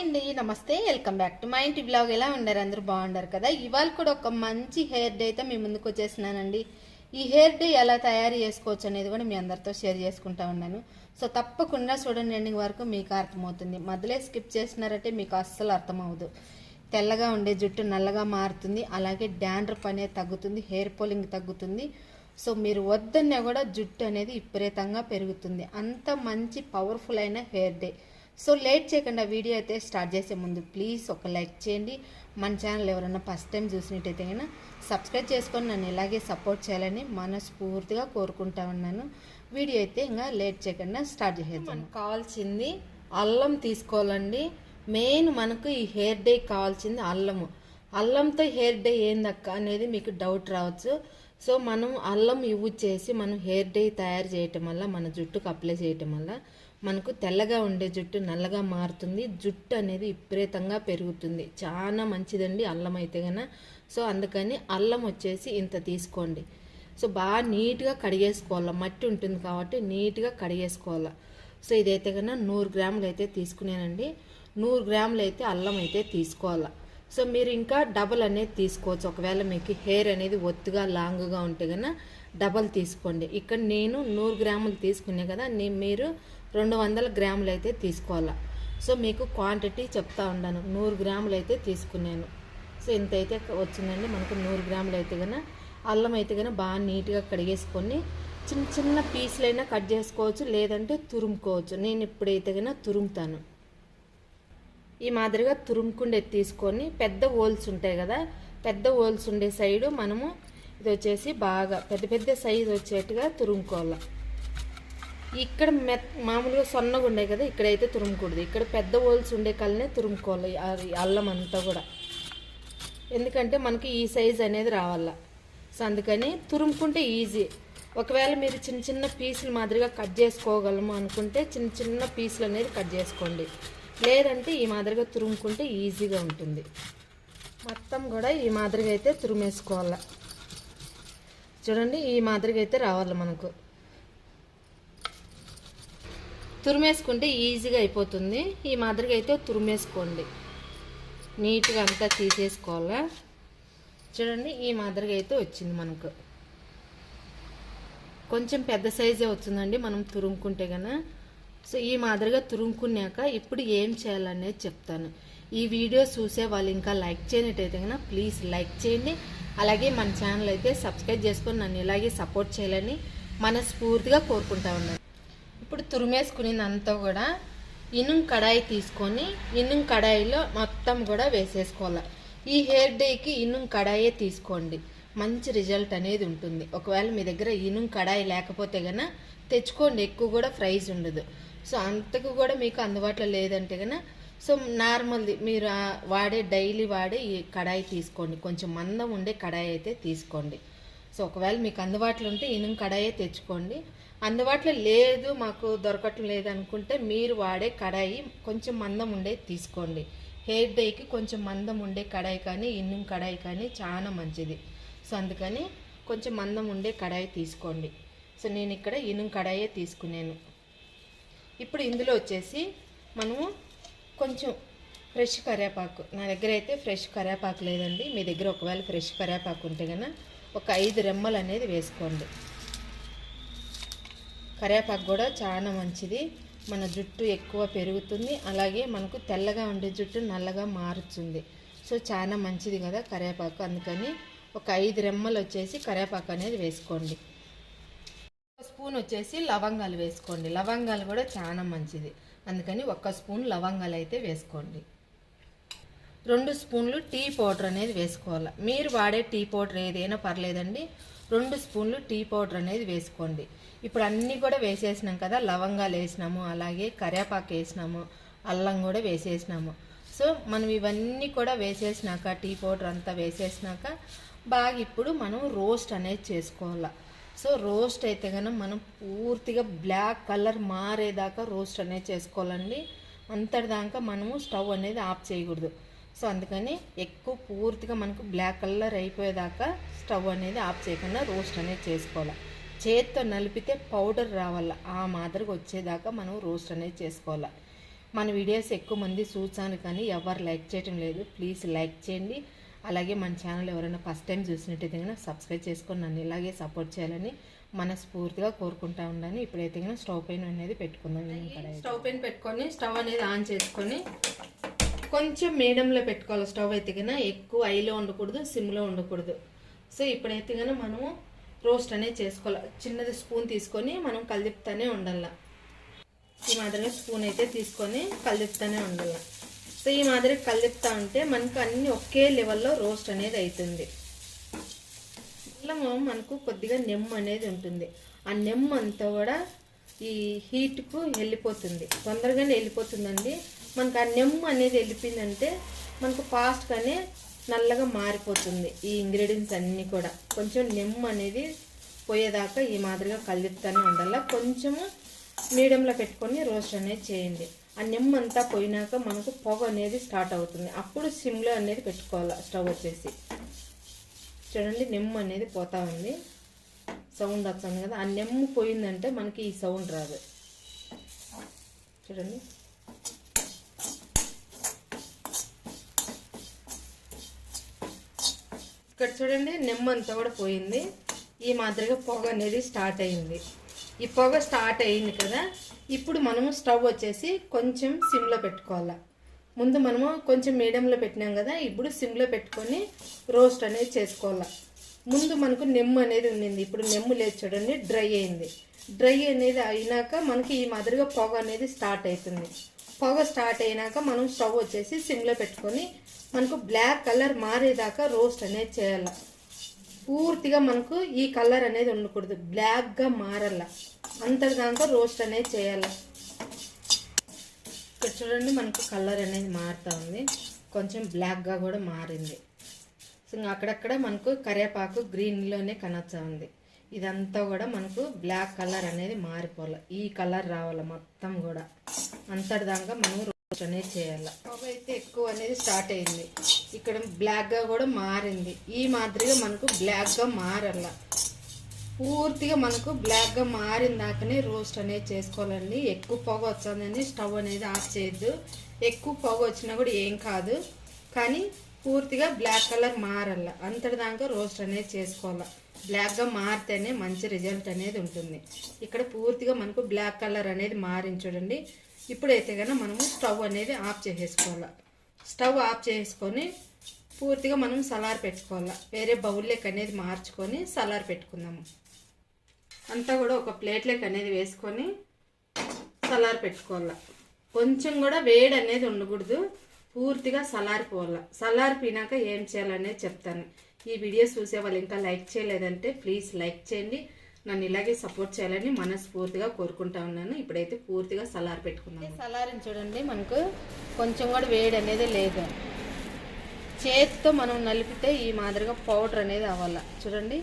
అండి నమస్తే welcome back to మా ఇంటి బ్లాగ్. ఎలా ఉన్నారు? అందరూ బాగున్నారు కదా? ఇవాళ కూడా ఒక మంచి హెయిర్ డే అయితే మీ ముందుకు వచ్చేసినానండి ఈ హెయిర్ డే ఎలా తయారు చేసుకోవచ్చు అనేది కూడా మీ అందరితో షేర్ చేసుకుంటా ఉన్నాను. సో తప్పకుండా చూడండి ఎండింగ్ వరకు మీకు అర్థమవుతుంది. మధ్యలో స్కిప్ చేసినారంటే మీకు అస్సలు అర్థమవుదు తెల్లగా ఉండే జుట్టు నల్లగా మారుతుంది. అలాగే డాండ్రఫ్ అనేది తగ్గుతుంది. హెయిర్ పోలింగ్ తగ్గుతుంది. సో మీరు వద్దన్నా కూడా జుట్టు అనేది విపరీతంగా పెరుగుతుంది. అంత మంచి పవర్ఫుల్ అయిన హెయిర్ డే. సో లేట్ చేయకుండా వీడియో అయితే స్టార్ట్ చేసే ముందు ప్లీజ్ ఒక లైక్ చేయండి. మన ఛానల్ ఎవరైనా ఫస్ట్ టైం చూసినట్టయితే కనుక సబ్స్క్రైబ్ చేసుకొని నన్ను ఇలాగే సపోర్ట్ చేయాలని మనస్ఫూర్తిగా కోరుకుంటా ఉన్నాను. వీడియో అయితే ఇంకా లేట్ చేయకుండా స్టార్ట్ చేసేద్దాం. మనకు కావాల్సింది అల్లం తీసుకోవాలండి. మెయిన్ మనకు ఈ హెయిర్ డే కావాల్సింది అల్లము. అల్లంతో హెయిర్ డే ఏందక్క అనేది మీకు డౌట్ రావచ్చు. సో మనం అల్లం యూజ్ చేసి మనం హెయిర్ డే తయారు చేయటం వల్ల మన జుట్టుకు అప్లై చేయటం వల్ల మనకు తెల్లగా ఉండే జుట్టు నల్లగా మారుతుంది. జుట్టు అనేది విపరీతంగా పెరుగుతుంది. చాలా మంచిదండి అల్లం అయితే కనుక సో అందుకని అల్లం వచ్చేసి ఇంత తీసుకోండి. సో బాగా నీట్గా కడిగేసుకోవాలి? మట్టి ఉంటుంది కాబట్టి నీట్గా కడిగేసుకోవాలి? సో ఇదైతే కన్నా నూరు గ్రాములు అయితే తీసుకునేనండి. నూరు గ్రాములు అయితే అల్లం అయితే తీసుకోవాలి? సో మీరు ఇంకా డబల్ అనేది తీసుకోవచ్చు. ఒకవేళ మీకు హెయిర్ అనేది ఒత్తుగా లాంగ్గా ఉంటే కన్నా డబల్ తీసుకోండి. ఇక్కడ నేను నూరు గ్రాములు తీసుకునే కదా నేను మీరు రెండు వందల గ్రాములు అయితే తీసుకోవాలా. సో మీకు క్వాంటిటీ చెప్తా ఉన్నాను. నూరు గ్రాములు అయితే తీసుకున్నాను. సో ఇంత అయితే వచ్చిందండి. మనకు నూరు గ్రాములు అయితే కన్నా అల్లం అయితే కన్నా బాగా నీట్గా కడిగేసుకొని చిన్న చిన్న పీసులైనా కట్ చేసుకోవచ్చు లేదంటే తురుముకోవచ్చు. నేను ఇప్పుడైతే కన్నా తురుముతాను. ఈ మాదిరిగా తురుముకుండే తీసుకొని పెద్ద హోల్స్ ఉంటాయి కదా పెద్ద హోల్స్ ఉండే సైడు మనము ఇది వచ్చేసి బాగా పెద్ద పెద్ద సైజు వచ్చేట్టుగా తురుముకోవాలి. ఇక్కడ మె మామూలుగా సొన్నగా ఉండే కదా ఇక్కడైతే తురుముకూడదు. ఇక్కడ పెద్ద హోల్స్ ఉండే కళ్ళనే తురుముకోవాలి అల్లం అంతా కూడా. ఎందుకంటే మనకి ఈ సైజ్ అనేది రావాల. సో అందుకని తురుముకుంటే ఈజీ. ఒకవేళ మీరు చిన్న చిన్న పీసులు మాదిరిగా కట్ చేసుకోగలము అనుకుంటే చిన్న చిన్న పీసులు అనేది కట్ చేసుకోండి. లేదంటే ఈ మాదిరిగా తురుముకుంటే ఈజీగా ఉంటుంది. మొత్తం కూడా ఈ మాదిరిగా అయితే తురుమేసుకోవాలి. చూడండి ఈ మాదిరిగా అయితే రావాలి మనకు. తురిమేసుకుంటే ఈజీగా అయిపోతుంది. ఈ మాదిరిగా అయితే తురిమేసుకోండి. నీట్గా అంతా తీసేసుకోవాలా. చూడండి ఈ మాదిరిగా అయితే వచ్చింది మనకు. కొంచెం పెద్ద సైజే వచ్చిందండి మనం తురుముకుంటే కన్నా సో ఈ మాదిరిగా తురుముకున్నాక ఇప్పుడు ఏం చేయాలనేది చెప్తాను. ఈ వీడియో చూసే వాళ్ళు ఇంకా లైక్ చేయనట్టయితే కనుక ప్లీజ్ లైక్ చేయండి. అలాగే మన ఛానల్ అయితే సబ్స్క్రైబ్ చేసుకొని నన్ను ఇలాగే సపోర్ట్ చేయాలని మనస్ఫూర్తిగా కోరుకుంటా ఉన్నాను. ఇప్పుడు తురిమేసుకునేదంతా కూడా ఇనుం కడాయి తీసుకొని ఇనుం కడాయిలో మొత్తం కూడా వేసేసుకోవాలి. ఈ హెయిర్ డేకి ఇనుం కడాయే తీసుకోండి. మంచి రిజల్ట్ అనేది ఉంటుంది. ఒకవేళ మీ దగ్గర ఇనుం కడాయి లేకపోతే కనుక తెచ్చుకోండి. ఎక్కువ కూడా ప్రైజ్ ఉండదు. సో అంతకు కూడా మీకు అందుబాటులో లేదంటే కన్నా సో నార్మల్ది మీరు వాడే డైలీ వాడే ఈ కడాయి తీసుకోండి. కొంచెం మందం ఉండే కడాయి అయితే తీసుకోండి. సో ఒకవేళ మీకు అందుబాటులో ఉంటే ఇనుం కడాయే తెచ్చుకోండి. అందుబాటులో లేదు మాకు దొరకటం లేదు అనుకుంటే మీరు వాడే కడాయి కొంచెం మందం ఉండే తీసుకోండి. హెయిర్ డేకి కొంచెం మందం ఉండే కడాయి కానీ ఇన్నుం కడాయి కానీ చాలా మంచిది. సో అందుకని కొంచెం మందం ఉండే కడాయి తీసుకోండి. సో నేను ఇక్కడ ఇనుం కడాయే తీసుకున్నాను. ఇప్పుడు ఇందులో వచ్చేసి మనము కొంచెం ఫ్రెష్ కరివేపాకు నా దగ్గర అయితే ఫ్రెష్ కరివేపాకు లేదండి. మీ దగ్గర ఒకవేళ ఫ్రెష్ కరివేపాకు ఉంటే కనుక ఒక ఐదు రెమ్మలు అనేది వేసుకోండి. కరివేపాకు కూడా చాలా మంచిది. మన జుట్టు ఎక్కువ పెరుగుతుంది. అలాగే మనకు తెల్లగా ఉండే జుట్టు నల్లగా మారుతుంది. సో చాలా మంచిది కదా కరివేపాకు అందుకని ఒక ఐదు రెమ్మలు వచ్చేసి కరివేపాకు అనేది వేసుకోండి. స్పూన్ వచ్చేసి లవంగాలు వేసుకోండి. లవంగాలు కూడా చాలా మంచిది. అందుకని ఒక్క స్పూన్ లవంగాలు అయితే వేసుకోండి. రెండు స్పూన్లు టీ పౌడర్ అనేది వేసుకోవాలి. మీరు వాడే టీ పౌడర్ ఏదైనా పర్లేదండి. రెండు స్పూన్లు టీ పౌడర్ అనేది వేసుకోండి. ఇప్పుడు అన్నీ కూడా వేసేసినాం కదా లవంగాలు వేసినాము అలాగే కరివేపాకు వేసినాము అల్లం కూడా వేసేసినాము. సో మనం ఇవన్నీ కూడా వేసేసినాక టీ పౌడర్ అంతా వేసేసినాక బాగా ఇప్పుడు మనం రోస్ట్ అనేది చేసుకోవాలి. సో రోస్ట్ అయితే కనుక మనం పూర్తిగా బ్లాక్ కలర్ మారేదాకా రోస్ట్ అనేది చేసుకోవాలండి. అంతటిదాకా మనము స్టవ్ అనేది ఆఫ్ చేయకూడదు. సో అందుకని ఎక్కువ పూర్తిగా మనకు బ్లాక్ కలర్ అయిపోయేదాకా స్టవ్ అనేది ఆఫ్ చేయకుండా రోస్ట్ అనేది చేసుకోవాలి. చేత్తో నలిపితే పౌడర్ రావాలి ఆ మాదిరిగా వచ్చేదాకా మనం రోస్ట్ అనేది చేసుకోవాలి. మన వీడియోస్ ఎక్కువ మంది చూసాను కానీ ఎవరు లైక్ చేయటం లేదు. ప్లీజ్ లైక్ చేయండి. అలాగే మన ఛానల్ ఎవరైనా ఫస్ట్ టైం చూసినట్టయితే కనుక సబ్స్క్రైబ్ చేసుకొని నన్ను ఇలాగే సపోర్ట్ చేయాలని మనస్ఫూర్తిగా కోరుకుంటా ఉన్నాను ఇప్పుడైతే కనుక స్టవ్ పైన అనేది పెట్టుకుందాం. స్టవ్ పైన పెట్టుకొని స్టవ్ అనేది ఆన్ చేసుకొని కొంచెం మీడియంలో పెట్టుకోవాలి. స్టవ్ అయితే కనుక ఎక్కువ ఐలో ఉండకూడదు సిమ్లో ఉండకూడదు. సో ఇప్పుడైతే కనుక మనము రోస్ట్ అనేది చేసుకోవాలి. చిన్నది స్పూన్ తీసుకొని మనం కలిపుతానే ఉండాల. ఈ మాదిరిగా స్పూన్ అయితే తీసుకొని కలిపుతానే ఉండాలి. సో ఈ మాదిరి కలిపుతా ఉంటే మనకు అన్ని ఒకే లెవెల్లో రోస్ట్ అనేది అవుతుంది అల్లము మనకు కొద్దిగా నెమ్ము అనేది ఉంటుంది. ఆ నెమ్ము అంతా కూడా ఈ హీట్కు వెళ్ళిపోతుంది. తొందరగానే వెళ్ళిపోతుందండి. మనకు ఆ నెమ్ము అనేది వెళ్ళిపోయిందంటే మనకు ఫాస్ట్గానే నల్లగా మారిపోతుంది ఈ ఇంగ్రీడియంట్స్ అన్నీ కూడా. కొంచెం నెమ్ము అనేది పోయేదాకా ఈ మాదిరిగా కలుపుతూనే ఉండాలి. కొంచెము మీడియంలో పెట్టుకొని రోస్ట్ అనేది చేయండి. ఆ నెమ్ము అంతా పోయినాక మనకు పొగ అనేది స్టార్ట్ అవుతుంది. అప్పుడు సిమ్లో అనేది పెట్టుకోవాలి స్టవ్ వచ్చేసి. చూడండి నెమ్ము అనేది పోతా ఉంది. సౌండ్ వస్తుంది కదా ఆ నెమ్ము పోయిందంటే మనకి ఈ సౌండ్ రాదు. చూడండి. ఇక్కడ చూడండి నిమ్మ అంతా కూడా పోయింది. ఈ మాదిరిగా పొగ అనేది స్టార్ట్ అయింది. ఈ పొగ స్టార్ట్ అయింది కదా ఇప్పుడు మనము స్టవ్ వచ్చేసి కొంచెం సిమ్లో పెట్టుకోవాలి. ముందు మనము కొంచెం మీడియంలో పెట్టినాం కదా ఇప్పుడు సిమ్లో పెట్టుకొని రోస్ట్ అనేది చేసుకోవాలి. ముందు మనకు నెమ్ము అనేది ఉండింది. ఇప్పుడు నెమ్ము లేదు చూడండి డ్రై అయింది. డ్రై అనేది అయినాక మనకి ఈ మాదిరిగా పొగ అనేది స్టార్ట్ అవుతుంది. పొగ స్టార్ట్ అయినాక మనం స్టవ్ వచ్చేసి సిమ్లో పెట్టుకొని మనకు బ్లాక్ కలర్ మారేదాకా రోస్ట్ అనేది చేయాలి. పూర్తిగా మనకు ఈ కలర్ అనేది ఉండకూడదు. బ్లాక్గా మారల్లా అంతటిదాకా రోస్ట్ అనేది చేయాలి. ఇక్కడ చూడండి మనకు కలర్ అనేది మారుతూ ఉంది. కొంచెం బ్లాక్గా కూడా మారింది. సో అక్కడక్కడ మనకు కరివేపాకు గ్రీన్లోనే కనొచ్చా ఉంది. ఇదంతా కూడా మనకు బ్లాక్ కలర్ అనేది మారిపోవాలి. ఈ కలర్ రావాలి మొత్తం కూడా. అంతటిదాకా మనం రోస్ట్ అనేది చేయాలి. పొగ అయితే ఎక్కువ అనేది స్టార్ట్ అయింది. ఇక్కడ బ్లాక్గా కూడా మారింది. ఈ మాదిరిగా మనకు బ్లాక్గా మారాల. పూర్తిగా మనకు బ్లాక్గా మారిన దాకానే రోస్ట్ అనేది చేసుకోవాలండి. ఎక్కువ పొగ వచ్చిందని స్టవ్ అనేది ఆఫ్ చేయొద్దు. ఎక్కువ పొగ వచ్చినా కూడా ఏం కాదు. కానీ పూర్తిగా బ్లాక్ కలర్ మారల్ల అంతటి దాకా రోస్ట్ అనేది చేసుకోవాలి. బ్లాక్గా మారితేనే మంచి రిజల్ట్ అనేది ఉంటుంది. ఇక్కడ పూర్తిగా మనకు బ్లాక్ కలర్ అనేది మారింది చూడండి. ఇప్పుడైతే కనుక మనము స్టవ్ అనేది ఆఫ్ చేసేసుకోవాలి. స్టవ్ ఆఫ్ చేసుకొని పూర్తిగా మనం సలార్ పెట్టుకోవాలి. వేరే బౌల్లోకి అనేది మార్చుకొని సలార్ పెట్టుకుందాము. అంతా కూడా ఒక ప్లేట్లోకి అనేది వేసుకొని సలార్ పెట్టుకోవాలి. కొంచెం కూడా వేడి అనేది ఉండకూడదు. పూర్తిగా సలారిపోవాలి. సలారిపోయినాక ఏం చేయాలనేది చెప్తాను. ఈ వీడియోస్ చూసే వాళ్ళు ఇంకా లైక్ చేయలేదంటే ప్లీజ్ లైక్ చేయండి. నన్ను ఇలాగే సపోర్ట్ చేయాలని మనస్ఫూర్తిగా కోరుకుంటా ఉన్నాను. ఇప్పుడైతే పూర్తిగా సలార్ పెట్టుకున్నాను సలారిని చూడండి మనకు కొంచెం కూడా వేడి అనేది లేదు. చేతితో మనం నలిపితే ఈ మాదిరిగా పౌడర్ అనేది అవ్వాలి. చూడండి.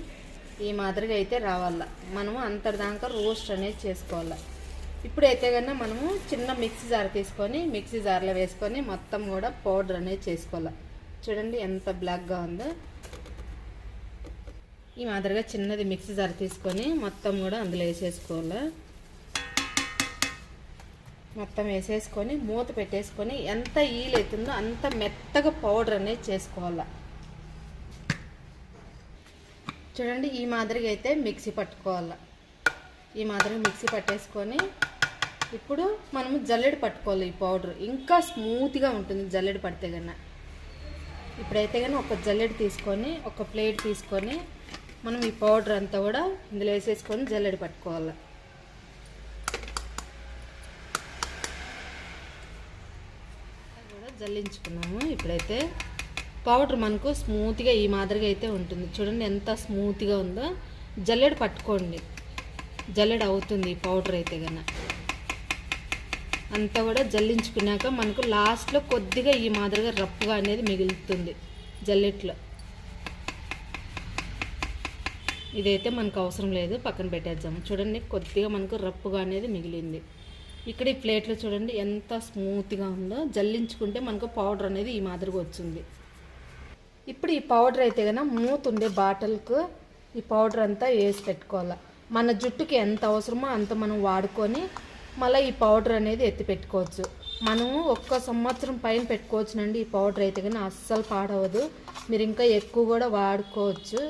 ఈ మాదిరిగా అయితే రావాల. మనము అంతటిదాకా రోస్ట్ అనేది చేసుకోవాలి. ఇప్పుడైతే కన్నా మనము చిన్న మిక్సీ జార్ తీసుకొని మిక్సీ జార్లో వేసుకొని మొత్తం కూడా పౌడర్ అనేది చేసుకోవాలి. చూడండి ఎంత బ్లాక్గా ఉందో. ఈ మాదిరిగా చిన్నది మిక్సీ జార్ తీసుకొని మొత్తం కూడా అందులో వేసేసుకోవాలి. మొత్తం వేసేసుకొని మూత పెట్టేసుకొని ఎంత ఈల్ అవుతుందో అంత మెత్తగా పౌడర్ అనేది చేసుకోవాలి. చూడండి ఈ మాదిరిగా అయితే మిక్సీ పట్టుకోవాలి. ఈ మాదిరిగా మిక్సీ పట్టేసుకొని ఇప్పుడు మనము జల్లెడ పట్టుకోవాలి ఈ పౌడర్. ఇంకా స్మూత్గా ఉంటుంది జల్లెడ పడితే కన్నా. ఇప్పుడైతే కానీ ఒక జల్లెడ తీసుకొని ఒక ప్లేట్ తీసుకొని మనం ఈ పౌడర్ అంతా కూడా ఇందులో వేసేసుకొని జల్లెడ పట్టుకోవాలి. కూడా జల్లించుకున్నాము. ఇప్పుడైతే పౌడర్ మనకు స్మూత్గా ఈ మాదిరిగా అయితే ఉంటుంది. చూడండి ఎంత స్మూత్గా ఉందో. జల్లెడ పట్టుకోండి. జల్లెడ అవుతుంది ఈ పౌడర్ అయితే కన్నా అంతా కూడా జల్లించుకున్నాక మనకు లాస్ట్లో కొద్దిగా ఈ మాదిరిగా రప్పుగా అనేది మిగులుతుంది జల్లెట్లో. ఇదైతే మనకు అవసరం లేదు. పక్కన పెట్టేద్దాము చూడండి కొద్దిగా మనకు రప్పుగా అనేది మిగిలింది. ఇక్కడ ఈ ప్లేట్లో చూడండి ఎంత స్మూత్గా ఉందో. జల్లించుకుంటే మనకు పౌడర్ అనేది ఈ మాదిరిగా వచ్చింది ఇప్పుడు ఈ పౌడర్ అయితే కనుక మూత ఉండే బాటిల్కు ఈ పౌడర్ అంతా వేసి పెట్టుకోవాలి. మన జుట్టుకి ఎంత అవసరమో అంత మనం వాడుకొని మళ్ళీ ఈ పౌడర్ అనేది ఎత్తి పెట్టుకోవచ్చు. మనము ఒక్క సంవత్సరం పైన పెట్టుకోవచ్చునండి ఈ పౌడర్ అయితే కానీ అస్సలు పాడవదు. మీరు ఇంకా ఎక్కువ కూడా వాడుకోవచ్చు.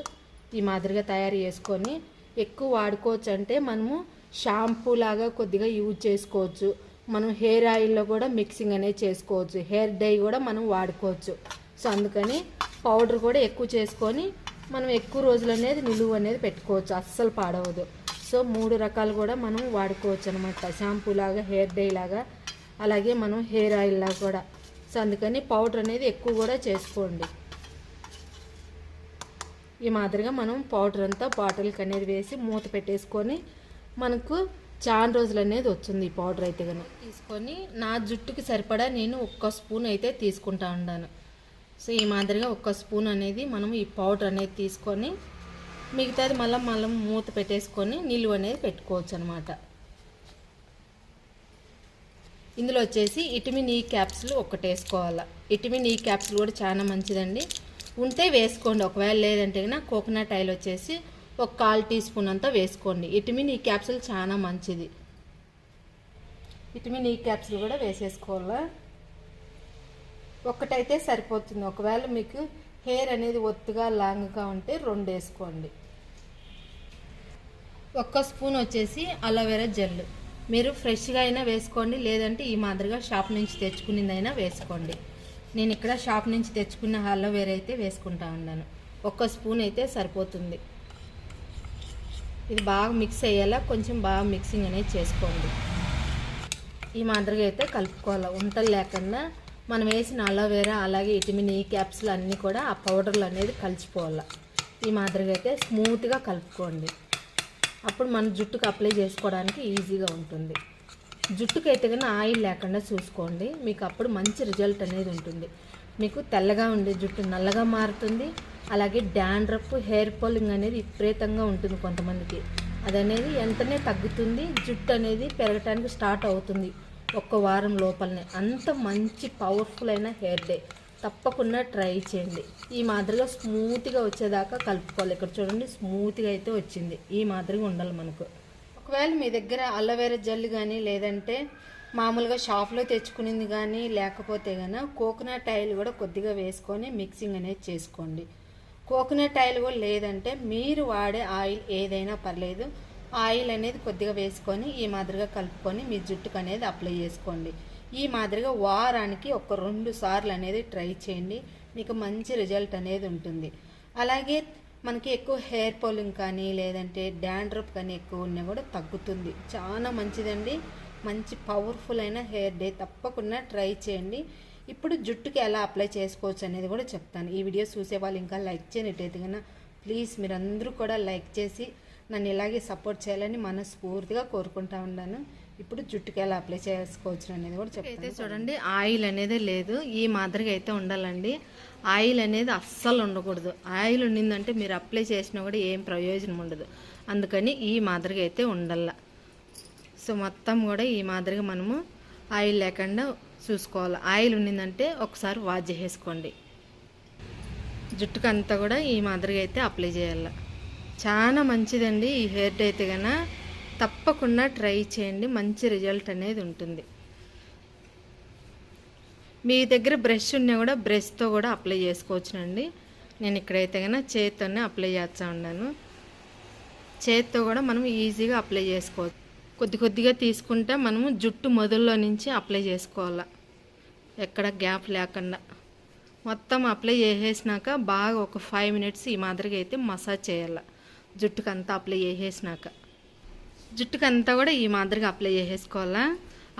ఈ మాదిరిగా తయారు చేసుకొని ఎక్కువ వాడుకోవచ్చు అంటే మనము షాంపూ లాగా కొద్దిగా యూజ్ చేసుకోవచ్చు. మనం హెయిర్ ఆయిల్లో కూడా మిక్సింగ్ అనేది చేసుకోవచ్చు. హెయిర్ డై కూడా మనం వాడుకోవచ్చు. సో అందుకని పౌడర్ కూడా ఎక్కువ చేసుకొని మనం ఎక్కువ రోజులు అనేది నిలువ అనేది పెట్టుకోవచ్చు. అస్సలు పాడవదు. సో మూడు రకాలు కూడా మనం వాడుకోవచ్చు అనమాట షాంపూ లాగా హెయిర్ డే లాగా అలాగే మనం హెయిర్ ఆయిల్ లాగా కూడా. సో అందుకని పౌడర్ అనేది ఎక్కువ కూడా చేసుకోండి. ఈ మాదిరిగా మనం పౌడర్ అంతా బాటిల్కి అనేది వేసి మూత పెట్టేసుకొని మనకు చాలా రోజులు అనేది వచ్చింది ఈ పౌడర్ అయితే కనుక తీసుకొని నా జుట్టుకి సరిపడా నేను ఒక్క స్పూన్ అయితే తీసుకుంటా ఉన్నాను సో ఈ మాదిరిగా ఒక్క స్పూన్ అనేది మనం ఈ పౌడర్ అనేది తీసుకొని మిగతాది మళ్ళీ మళ్ళీ మూత పెట్టేసుకొని నిలువ అనేది పెట్టుకోవచ్చు అనమాట ఇందులో వచ్చేసి ఇటమిన్ ఈ క్యాప్సులు ఒకటి వేసుకోవాలి ఇటమిన్ ఈ క్యాప్సులు కూడా చాలా మంచిదండి. ఉంటే వేసుకోండి. ఒకవేళ లేదంటే కన్నా కోకోనట్ ఆయిల్ వచ్చేసి ఒక కాల్ టీ స్పూన్ అంతా వేసుకోండి. ఇటమిన్ ఈ క్యాప్సుల్ చాలా మంచిది. విటమిన్ ఈ క్యాప్సుల్ కూడా వేసేసుకోవాలా? ఒక్కటైతే సరిపోతుంది. ఒకవేళ మీకు హెయిర్ అనేది ఒత్తుగా లాంగ్గా ఉంటే రెండు వేసుకోండి. ఒక్క స్పూన్ వచ్చేసి అలోవెరా జెల్ మీరు ఫ్రెష్గా అయినా వేసుకోండి లేదంటే ఈ మాదిరిగా షాప్ నుంచి తెచ్చుకునేదైనా వేసుకోండి. నేను ఇక్కడ షాప్ నుంచి తెచ్చుకున్న అలోవెరా అయితే వేసుకుంటా ఉన్నాను. ఒక్క స్పూన్ అయితే సరిపోతుంది. ఇది బాగా మిక్స్ అయ్యేలా కొంచెం బాగా మిక్సింగ్ అనేది చేసుకోండి. ఈ మాదిరిగా అయితే కలుపుకోవాలి. ఉంటలు లేకుండా మనం వేసిన అలోవేరా అలాగే విటమిన్ ఈ క్యాప్సులు అన్నీ కూడా ఆ పౌడర్లు అనేది కలిసిపోవాలి. ఈ మాదిరిగా అయితే స్మూత్గా కలుపుకోండి. అప్పుడు మన జుట్టుకు అప్లై చేసుకోవడానికి ఈజీగా ఉంటుంది. జుట్టుకు అయితే కానీ ఆయిల్ లేకుండా చూసుకోండి. మీకు అప్పుడు మంచి రిజల్ట్ అనేది ఉంటుంది. మీకు తెల్లగా ఉండే జుట్టు నల్లగా మారుతుంది. అలాగే డాండ్రఫ్ హెయిర్ పోలింగ్ అనేది విపరీతంగా ఉంటుంది కొంతమందికి. అది అనేది వెంటనే తగ్గుతుంది జుట్టు అనేది పెరగటానికి స్టార్ట్ అవుతుంది. ఒక్క వారం లోపలనే. అంత మంచి పవర్ఫుల్ అయిన హెయిర్ డే తప్పకుండా ట్రై చేయండి. ఈ మాదిరిగా స్మూత్గా వచ్చేదాకా కలుపుకోవాలి. ఇక్కడ చూడండి స్మూత్గా అయితే వచ్చింది. ఈ మాదిరిగా ఉండాలి మనకు. ఒకవేళ మీ దగ్గర అలోవెరా జెల్ కానీ లేదంటే మామూలుగా షాప్లో తెచ్చుకునేది కానీ లేకపోతే కానీ కోకోనట్ ఆయిల్ కూడా కొద్దిగా వేసుకొని మిక్సింగ్ అనేది చేసుకోండి. కోకోనట్ ఆయిల్ కూడా లేదంటే మీరు వాడే ఆయిల్ ఏదైనా పర్లేదు. ఆయిల్ అనేది కొద్దిగా వేసుకొని ఈ మాదిరిగా కలుపుకొని మీ జుట్టుకు అనేది అప్లై చేసుకోండి. ఈ మాదిరిగా వారానికి ఒక రెండు సార్లు అనేది ట్రై చేయండి. మీకు మంచి రిజల్ట్ అనేది ఉంటుంది. అలాగే మనకి ఎక్కువ హెయిర్ పోలింగ్ కానీ లేదంటే డాండ్రప్ కానీ ఎక్కువ ఉన్నా కూడా తగ్గుతుంది. చాలా మంచిదండి. మంచి పవర్ఫుల్ అయిన హెయిర్ డే తప్పకుండా ట్రై చేయండి. ఇప్పుడు జుట్టుకి ఎలా అప్లై చేసుకోవచ్చు అనేది కూడా చెప్తాను. ఈ వీడియో చూసే వాళ్ళు ఇంకా లైక్ చేయనట్టయితే కన్నా ప్లీజ్ మీరందరూ కూడా లైక్ చేసి నన్ను ఇలాగే సపోర్ట్ చేయాలని మనస్ఫూర్తిగా కోరుకుంటా ఉన్నాను. ఇప్పుడు జుట్టుకి ఎలా అప్లై చేసుకోవచ్చు అనేది కూడా చెప్తాను. చూడండి ఆయిల్ అనేది లేదు. ఈ మాదిరిగా అయితే ఉండాలండి. ఆయిల్ అనేది అస్సలు ఉండకూడదు. ఆయిల్ ఉండిందంటే మీరు అప్లై చేసినా కూడా ఏం ప్రయోజనం ఉండదు. అందుకని ఈ మాదిరిగా అయితే ఉండాల. సో మొత్తం కూడా ఈ మాదిరిగా మనము ఆయిల్ లేకుండా చూసుకోవాలి. ఆయిల్ ఉండిందంటే ఒకసారి వాష్ చేసుకోండి జుట్టుకు అంతా కూడా ఈ మాదిరిగా అయితే అప్లై చేయాలి. చాలా మంచిదండి ఈ హెయిర్ డే అయితే కన్నా తప్పకుండా ట్రై చేయండి మంచి రిజల్ట్ అనేది ఉంటుంది. మీ దగ్గర బ్రష్ ఉన్నా కూడా బ్రష్తో కూడా అప్లై చేసుకోవచ్చునండి. నేను ఇక్కడైతే కన్నా చేతితోనే అప్లై చేస్తూ ఉన్నాను. చేతితో కూడా మనం ఈజీగా అప్లై చేసుకోవచ్చు. కొద్ది కొద్దిగా తీసుకుంటే మనము జుట్టు మొదల్లో నుంచి అప్లై చేసుకోవాలి. ఎక్కడ గ్యాప్ లేకుండా. మొత్తం అప్లై చేసేసినాక బాగా ఒక ఫైవ్ మినిట్స్ ఈ మాదిరిగా అయితే మసాజ్ చేయాలి. జుట్టుకంతా అప్లై చేసేసినాక. జుట్టుకంతా కూడా ఈ మాదిరిగా అప్లై చేసేసుకోవాలా?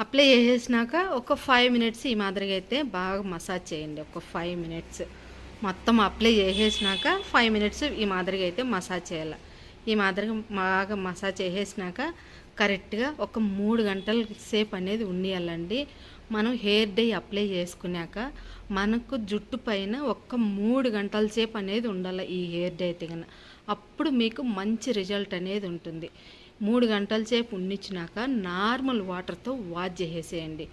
అప్లై చేసేసినాక ఒక ఫైవ్ మినిట్స్ ఈ మాదిరిగా అయితే బాగా మసాజ్ చేయండి. ఒక ఫైవ్ మినిట్స్. మొత్తం అప్లై చేసేసినాక ఫైవ్ మినిట్స్ ఈ మాదిరిగా అయితే మసాజ్ చేయాలి. ఈ మాదిరిగా బాగా మసాజ్ చేసేసినాక కరెక్ట్గా ఒక మూడు గంటల సేపు అనేది ఉండియాలండి. మనం హెయిర్ డై అప్లై చేసుకున్నాక మనకు జుట్టు పైన ఒక్క మూడు గంటల సేపు అనేది ఉండాలి ఈ హెయిర్ డై అయితే కనుక. అప్పుడు మీకు మంచి రిజల్ట్ అనేది ఉంటుంది. మూడు గంటల సేపు ఉండించినాక నార్మల్ వాటర్తో వాష్ చేసేయండి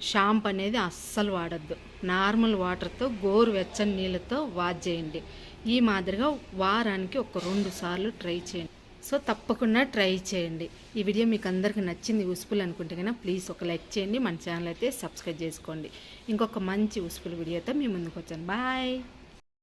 షాంప్ అనేది అస్సలు వాడద్దు. నార్మల్ వాటర్తో గోరు వెచ్చని నీళ్ళతో వాష్ చేయండి. ఈ మాదిరిగా వారానికి ఒక రెండు సార్లు ట్రై చేయండి. సో తప్పకుండా ట్రై చేయండి. ఈ వీడియో మీకు అందరికీ నచ్చింది యూస్ఫుల్ అనుకుంటే కనుక ప్లీజ్ ఒక లైక్ చేయండి. మన ఛానల్ అయితే సబ్స్క్రైబ్ చేసుకోండి. ఇంకొక మంచి యూస్ఫుల్ వీడియోతో మీ ముందుకు వచ్చాను. బాయ్